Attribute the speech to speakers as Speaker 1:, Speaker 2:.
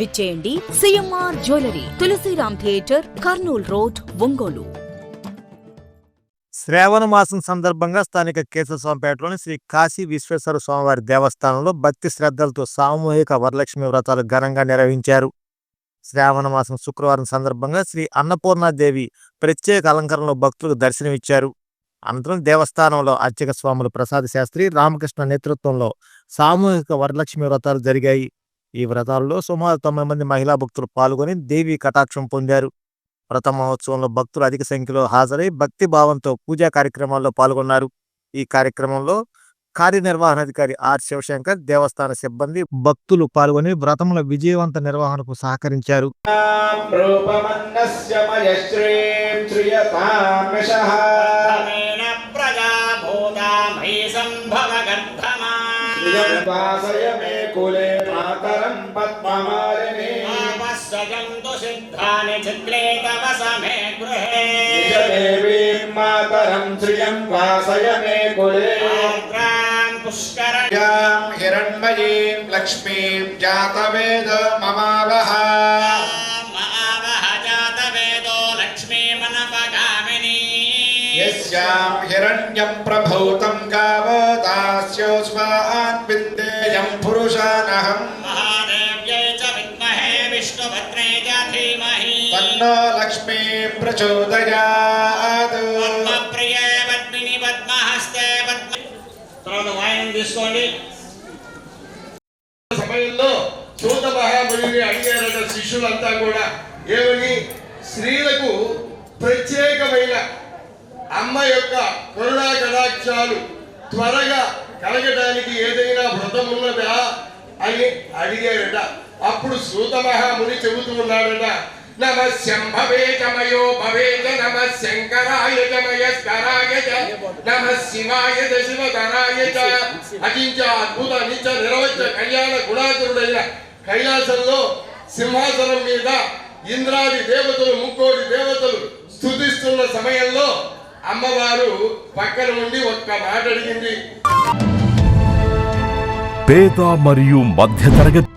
Speaker 1: విచ్చేయండి CMR jewellery Tulasiram theatre Kurnool road Ongole.
Speaker 2: శ్రావణ మాసం సందర్భంగా స్థానిక కేశవస్వామిపేటలోని శ్రీ కాశీ విశ్వేశ్వర స్వామివారి దేవస్థానంలో భక్తి శ్రద్ధలతో సామూహిక వరలక్ష్మి వ్రతాలు ఘనంగా నిర్వహించారు. శ్రావణ మాసం శుక్రవారం సందర్భంగా శ్రీ అన్నపూర్ణాదేవి ప్రత్యేక అలంకరణలో భక్తులకు దర్శనమిచ్చారు. అనంతరం దేవస్థానంలో అర్చక స్వాములు ప్రసాద్ శాస్త్రి రామకృష్ణ నేతృత్వంలో సామూహిక వరలక్ష్మి వ్రతాలు జరిగాయి. ఈ వ్రతాల్లో సుమారు తొంభై మంది మహిళా భక్తులు పాల్గొని దేవి కటాక్షం పొందారు. వ్రత మహోత్సవంలో భక్తులు అధిక సంఖ్యలో హాజరై భక్తి భావంతో పూజా కార్యక్రమాల్లో పాల్గొన్నారు. ఈ కార్యక్రమంలో కార్యనిర్వహణాధికారి ఆర్ శివశంకర్ దేవస్థాన సిబ్బంది భక్తులు పాల్గొని వ్రతముల విజయవంత నిర్వహణకు సహకరించారు.
Speaker 3: वासय मे कुले मातरम् पद्ममालिनी।
Speaker 4: पापश्चयम् तु सिद्धानि चित्रे तव समे गृहे
Speaker 3: देवीम् मातरम् श्रियम् वासय मे कुले पुष्करयाम् हिरण्मयीम् लक्ष्मीम् जातवेद ममावः हिरण्यं प्रभूतं गावदास्यो पुरुषानहम्
Speaker 4: महादेव्यै च विद्महे विष्णुभद्रे च धीमहि
Speaker 3: तन्नो लक्ष्मी प्रचोदयात्
Speaker 4: పద్మప్రియే పద్మిని పద్మహస్తే పద్మ తర్వాత వాయినం తీసుకోండి
Speaker 5: సమయంలో సూత మహాముని అడిగారట శిష్యులంతా కూడా ఏమని స్త్రీలకు ప్రత్యేకమైన అమ్మ యొక్క కరుణా కటాక్షాలు త్వరగా కలగడానికి ఏదైనా వ్రతం ఉన్నదా అని అడిగాడట అప్పుడు సూత మహాముని చెబుతూ ఉన్నాడట నమ శంభవే చమయో చ నమ శంకరాయ చమయస్కరాయ చ నమ శివాయ చ శివధరాయ అకించ అద్భుత నిత్య నిరవచ్చ కళ్యాణ గుణాతురుడైన కైలాసంలో సింహాసనం మీద ఇంద్రాది దేవతలు ముక్కోడి దేవతలు స్థుతిస్తున్న సమయంలో అమ్మవారు పక్కన ఉండి ఒక్క మాట అడిగింది.
Speaker 6: పేద మరియు మధ్యతరగతి